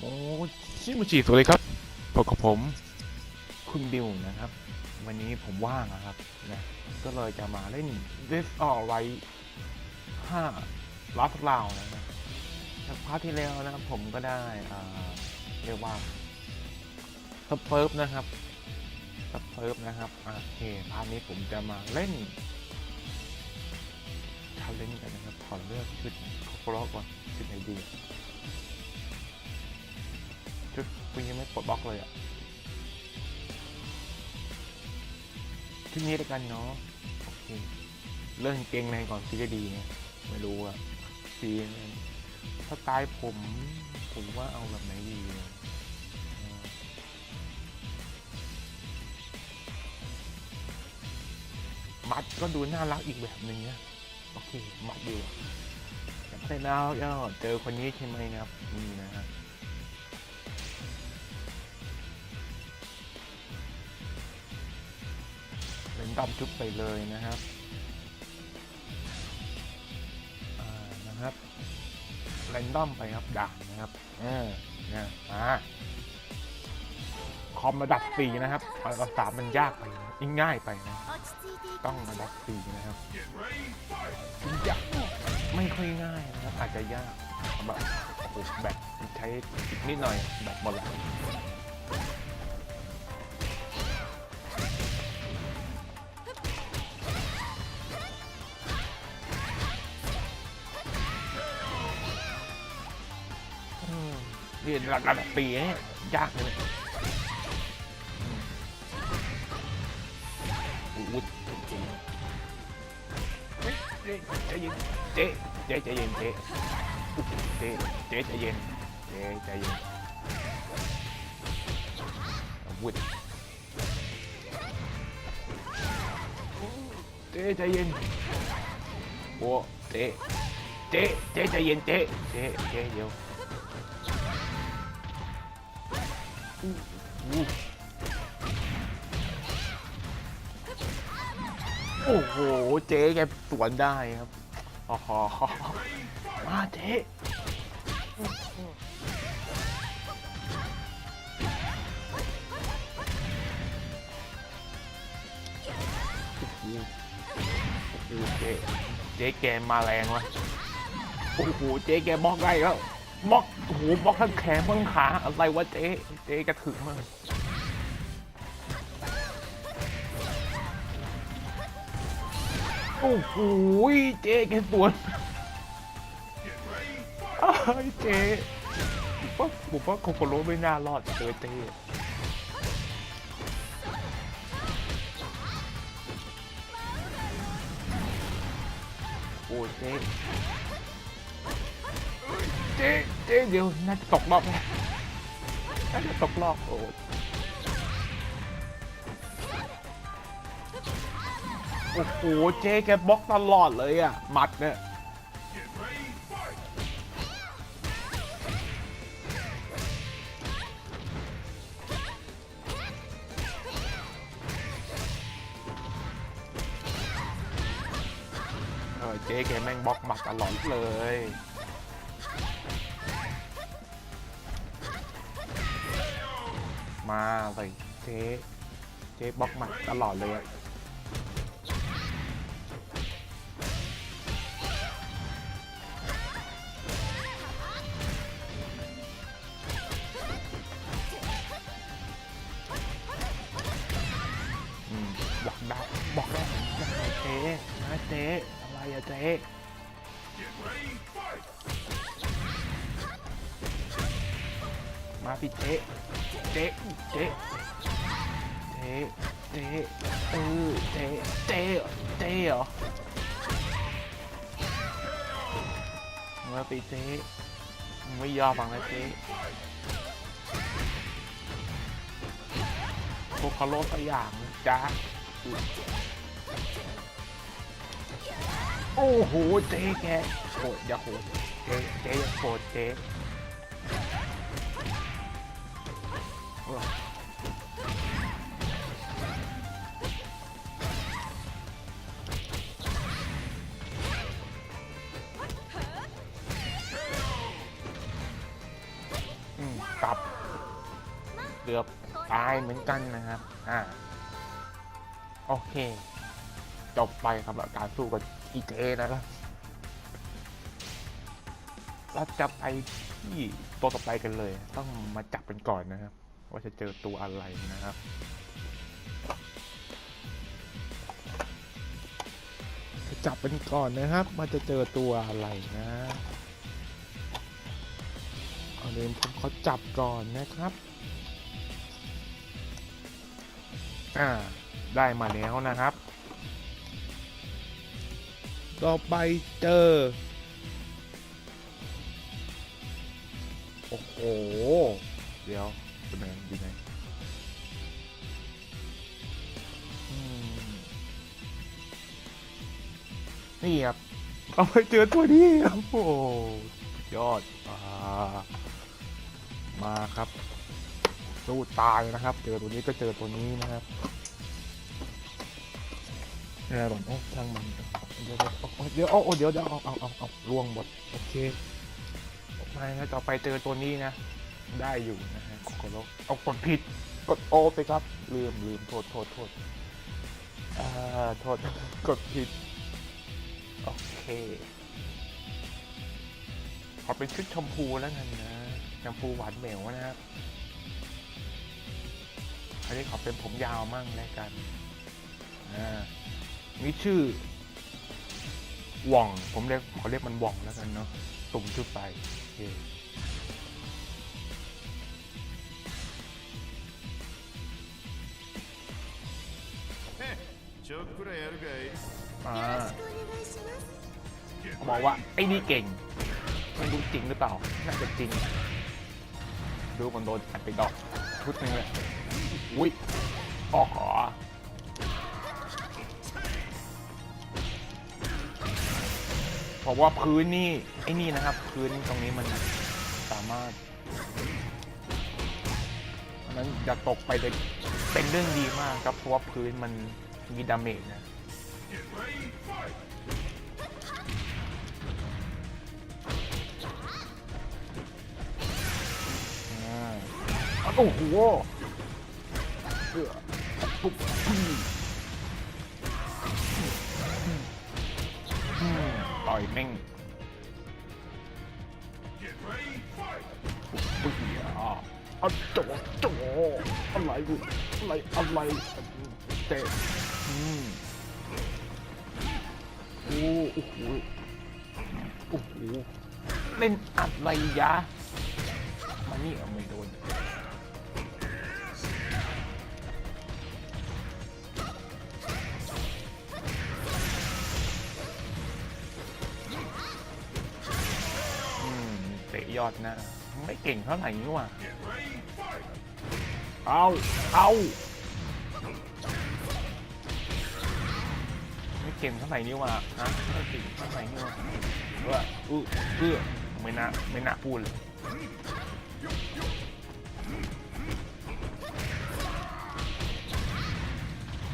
โอ้ชิมุจิสวัสดีครับพบกับผม คุณบิวนะครับ วันนี้ผมว่างนะครับนะก็เลยจะมาเล่น This All Right 5 Last Round นะครับจากพาร์ทที่แล้วนะครับผมก็ได้อ่าเรียกว่าสเปิร์ฟนะครับสเปิร์ฟนะครับโอเคพาร์ทนี้ผมจะมาเล่นชาเลนจ์กันนะครับขอเลือกชุดโคโรก่อนชุดไหนดี ชุดกูยังไม่ปลดบล็อกเลยอะชุดนี้แล้วยกันเนาะโอเคเรื่องเกงในก่อนซีจะดีไงไม่รู้อะสีสไตล์ผมผมว่าเอาแบบไหนดีมัดก็ดูน่ารักอีกแบบหนึ่งนะโอเค มัดดีกว่าแต่เสร็จแล้วเจอคนนี้ใช่ไหมนะครับนี่นะฮะ เล่นดอมจุ๊บไปเลยนะครับนะครับเล่นดอมไปครับด่านนะครับเออเนี่ยอ่าคอมระดับสี่นะครับระดับสามมันยากไปนะยิ่งง่ายไปนะ ต้องระดับสี่นะครับยากไม่ค่อยง่ายนะครับอาจจะยากแบบโอ้โหแบตใช้นิดหน่อยแบตหมดแล้ว เรียนระดับปีนี่ยากเลยอู้เจ๋งเฮ้ยเจ๊ใจเย็นเจ๊เจ๊ใจเย็นเจ๊อุ๊เจ๊เจ๊ใจเย็นเจ๊ใจเย็นอาวุธเจ๊ใจเย็นโอ้เจ๊เจ๊เจ๊ใจเย็นเจ๊เจ๊เจ๊เดี๋ยว โอ้โห เจ๊แกสวนได้ครับอ๋อมาเจ๊โอ้โหโอ้โหเจ๊เจ๊แกมาแรงวะโอ้โห เจ๊แกบล็อกได้แล้ว บล็อกโอ้โหบล็อกทั้งแขนทั้งขาอะไรวะเจ๊เจ๊กระถึกมากโอ้โหเจ๊แกสวนอ้าวเจ๊ผมว่าผมว่าโคโคโรไม่น่ารอดเจอเจ๊โอ้เจ๊ เจ๊เจ๊เดี๋ยวน่าจะตกรอบแล้วน่าจะตกรอบโอ้โอ้โหเจ๊แกบล็อกตลอดเลยอะหมัดเนี่ยเออเจ๊แกแม่งบล็อกหมัดตลอดเลย มาเลยเจ๊เจ๊บล็อกหมัดตลอดเลยอะอืมบอกได้บอกได้ได้เจ๊นะเจ๊อะไรอะเจ๊ มาพี่เจ๊เจ๊เจ๊เจ๊เจ๊เออเจ๊เจ๊เจ๊เหรอมาพี่เจ๊ไม่ยอมฟังนะเจ๊พวกเขาโลสักอย่างจ้าโอ้โห เจ๊แกโหดอย่าโหดเจ๊เจ๊อย่าโหดเจ๊ กลับ เกือบตายเหมือนกันนะครับ อ่า โอเค จบไปครับกับการสู้กับอีเจนะครับเราจะไปที่ตัวต่อไปกันเลย ต้องมาจับกันก่อนนะครับ ว่าจะเจอตัวอะไรนะครับจับกันก่อนนะครับว่าจะเจอตัวอะไรนะ อาเรนผมเขาจับก่อนนะครับ อ่า ได้มาแล้วนะครับ ต่อไปเจอ โอ้โห เดี๋ยวเป็นไงดีไหนนี่ครับเอาไปเจอตัวนี้ โอ้โหยอดอ่า มาครับสู้ตายนะครับ เจอตัวนี้ก็เจอตัวนี้นะครับเนี่ยหล่อนโอ้ช่างมันเดี๋ยวเดี๋ยวเอาเอาเดี๋ยวเดี๋ยวเอาเอาเอาเอาล่วงหมดโอเคไม่นะต่อไปเจอตัวนี้นะ ได้อยู่นะฮะโคโคโรเอากดผิดกดโอไปครับ ลืมลืมโทษโทษโทษอ่าโทษกดผิดโอเคขอเป็นชุดชมพูแล้วกันนะ น้ำพูหวานเหมวนะครับอันนี้ขอเป็นผมยาวมั่งแล้วกันมีชื่อว่อง ผมเรียกขอเรียกมันว่องแล้วกันเนาะตุ่มชุดไปเบอกว่าไอ้นี่เก่ง มันดูจริงหรือเปล่า น่าจะจริง ดูมันโดนอัดไปดอกชุดหนึงเลยอุ้ยอ๋อเพราะว่าพื้นนี่ไอ้นี่นะครับ พื้นตรงนี้มันสามารถนั้นอย่าตกไปเลยเป็นเรื่องดีมากครับเพราะว่าพื้นมันมีดาเมจนะ โอ้โหเอื้อปุ๊บอืมอืมต่อยแม่งปุ๊บอะเอาโจโจอะไรกูอะไรอะไรเตะอืมโอ้โอ้โหโอ้โหเล่นอะไรยะมานี่เอาไม่โดน ยอดหน้าไม่เก่งเท่าไหร่นี่หว่าเอาเอาไม่เก่งเท่าไหร่นี่หว่าฮะไม่เก่งเท่าไหร่นี่หว่าเอออื้อเอื้อไม่น่าไม่น่าพูดเลย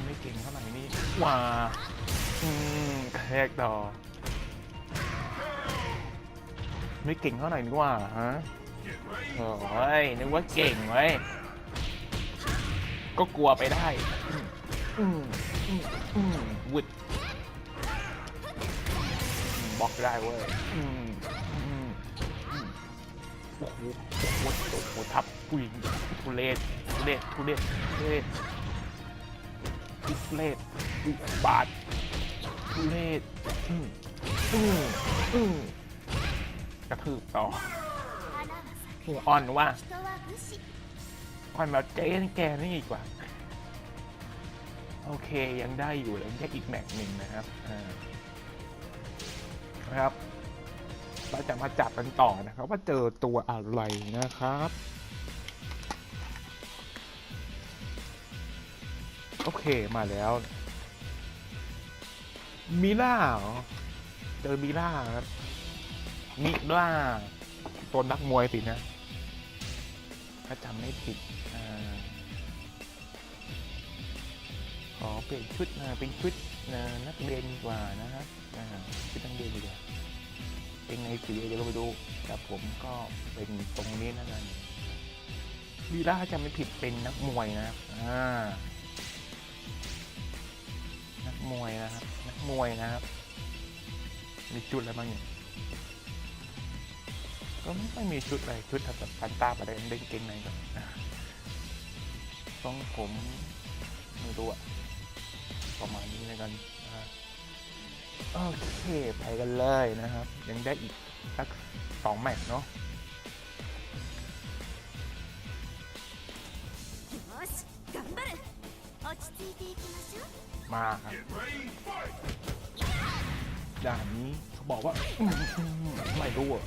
ไม่เก่งเท่าไหร่นี่ว้าอืมกระแทกต่อ ไม่เก่งเท่าไหร่นี่ว่าฮะโอ้ยนึกว่าเก่งเว้ยก็กลัวไปได้อืมอืมอืมวุดบล็อกได้เว้ยอืมอืมอืมโอ้โหโอ้โหทับผู้งทุเรศทุเรศทุเรศทุเรศทุเรศบาททุเรศอืมอืมอืม ระทืบต่อคืออ่อนว่าอ่อนแบบเจ๊แกนี่อีกว่า โอเคยังได้อยู่แล้วแค่อีกแม็กหนึ่งนะครับนะครับเราจะมาจับกันต่อนะครับ ว่าเจอตัวอะไรนะครับโอเคมาแล้ว มิล่าเจอมิล่าครับ มิล่าตัวนักมวยสินะ ถ้าจำไม่ผิดขอเปลี่ยนชุดนะเป็นชุดน,นักเรียนดีกว่านะครับชุดนักเรียนดีกว่าเป็นไงสีเดี๋ยวเราไปดูแต่ผมก็เป็นตรงนี้แล้วกันลีล่าจะไม่ผิดเป็นนักมวยนะครับอ่านักมวยนะครับ นักมวยนะครับ มีชุดอะไรบ้างเนี่ย ก็ไม่ค่อยมีชุดอะไรชุดแบบพันตาประเด็นเด้งเก่งในแบบต้องผมไม่รู้อะประมาณนี้เลยกันโอเคไปกันเลยนะครับ ยังได้อีกสักสองแมตช์เนาะมาครับด่านนี้เขาบอกว่า ไม่รู้อะ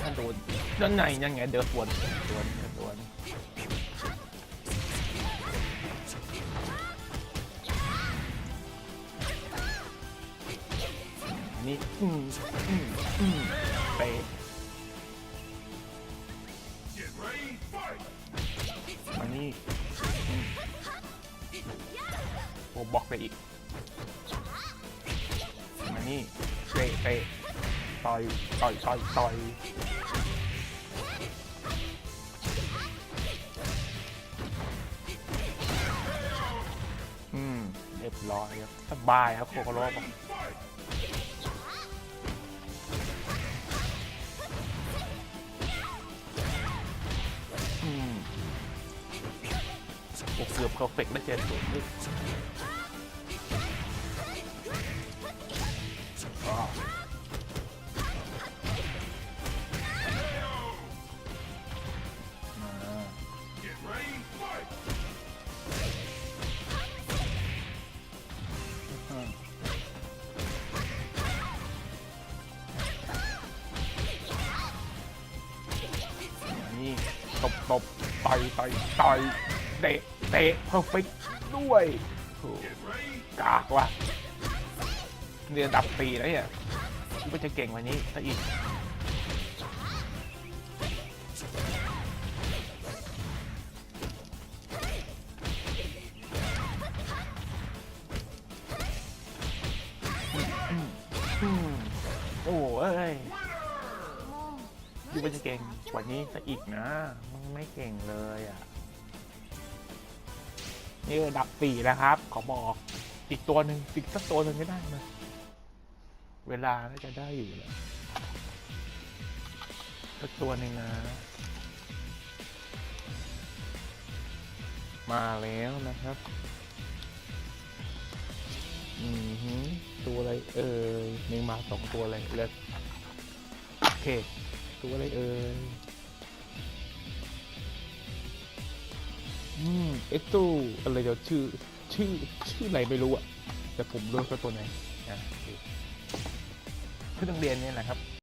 ถ้าโดนด้านในยังไงเดือดวนวนสวนนี่อืมอืมอืมเตะมานี่อืมโอ้บล็อกไปอีกมานี่เตะเตะ ต่อยต่อยต่อยต่อยอืมเรียบร้อยครับสบายครับโคโคโร่บโอ้เกือบเพอร์เฟกต์ได้เจนสูงด้วย ตบตบต่อยต่อยต่อยเตะเตะเพอร์เฟกด้วยโอ้กากว่ะเรียนดับปีแล้วเนี่ยคิดว่าจะเก่งกว่านี้ซะอีกโอ้เอ้ย คิดว่าจะเก่งกว่านี้ซะอีกนะมันไม่เก่งเลยอะ นี่ระดับสี่แล้วครับ ขอบอก อีกตัวหนึ่งอีกสักตัวหนึ่งก็ได้นะเวลาน่าจะได้อยู่แล้วสักตัวหนึ่งนะ มาแล้วนะครับ อือหือตัวอะไรเอ่ยมีมาสองตัวเลยเลยโอเค ตัวอะไรเอ่ยอืมเอ็กตูอะไรเดี๋ยวชื่อ ชื่อ ชื่ออะไรไม่รู้อะแต่ผมรู้ว่าตัวไหนนะโอเคชุดนักเรียนเนี่ยแหละครับ